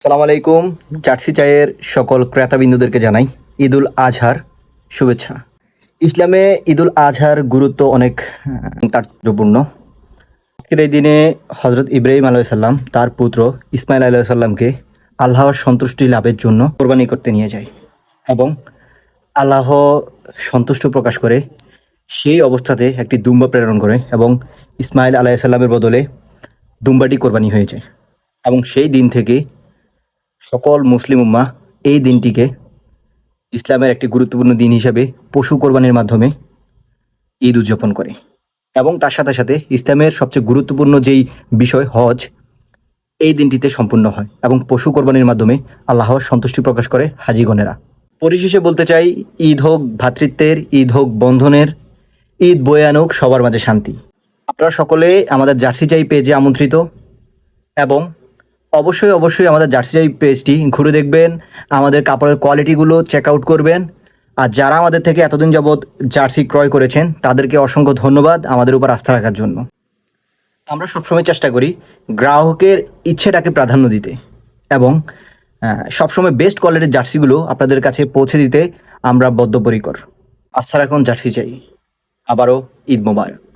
সালাম আলাইকুম, জার্সি চায়ের সকল ক্রেতাবিন্দুদেরকে জানাই ঈদুল আজহার শুভেচ্ছা। ইসলামে ঈদুল আজহার গুরুত্ব অনেক তাৎপর্যপূর্ণ। আজকের এই দিনে হজরত ইব্রাহিম আলাইসাল্লাম তার পুত্র ইসমাইল আলাইসাল্লামকে আল্লাহর সন্তুষ্টি লাভের জন্য কোরবানি করতে নিয়ে যায় এবং আল্লাহ সন্তুষ্ট প্রকাশ করে সেই অবস্থাতে একটি দুম্বা প্রেরণ করে এবং ইসমাইল আলাইসাল্লামের বদলে দুম্বাটি কোরবানি হয়ে যায় এবং সেই দিন থেকে সকল মুসলিম উম্মা এই দিনটিকে ইসলামের একটি গুরুত্বপূর্ণ দিন হিসাবে পশু কোরবানির মাধ্যমে ঈদ উদযাপন করে এবং তার সাথে সাথে ইসলামের সবচেয়ে গুরুত্বপূর্ণ যেই বিষয় হজ, এই দিনটিতে সম্পূর্ণ হয় এবং পশু কোরবানির মাধ্যমে আল্লাহর সন্তুষ্টি প্রকাশ করে হাজিগণেরা। পরিশেষে বলতে চাই, ঈদ হোক ভ্রাতৃত্বের ঈদ হোক বন্ধনের, ঈদ বয়ে আনুক সবার মাঝে শান্তি। আপনারা সকলে আমাদের জার্সি চাই পেজে আমন্ত্রিত এবং অবশ্যই অবশ্যই আমাদের জার্সি চাই পেজটি ঘুরে দেখবেন, আমাদের কাপড়ের কোয়ালিটিগুলো চেক আউট করবেন। আর যারা আমাদের থেকে এতদিন যাবৎ জার্সি ক্রয় করেছেন, তাদেরকে অসংখ্য ধন্যবাদ আমাদের উপর আস্থা রাখার জন্য। আমরা সবসময় চেষ্টা করি গ্রাহকের ইচ্ছেটাকে প্রাধান্য দিতে এবং সবসময় বেস্ট কোয়ালিটির জার্সিগুলো আপনাদের কাছে পৌঁছে দিতে আমরা বদ্ধপরিকর। আস্থা রাখুন জার্সি চাই। আবারও ঈদ মোবারক।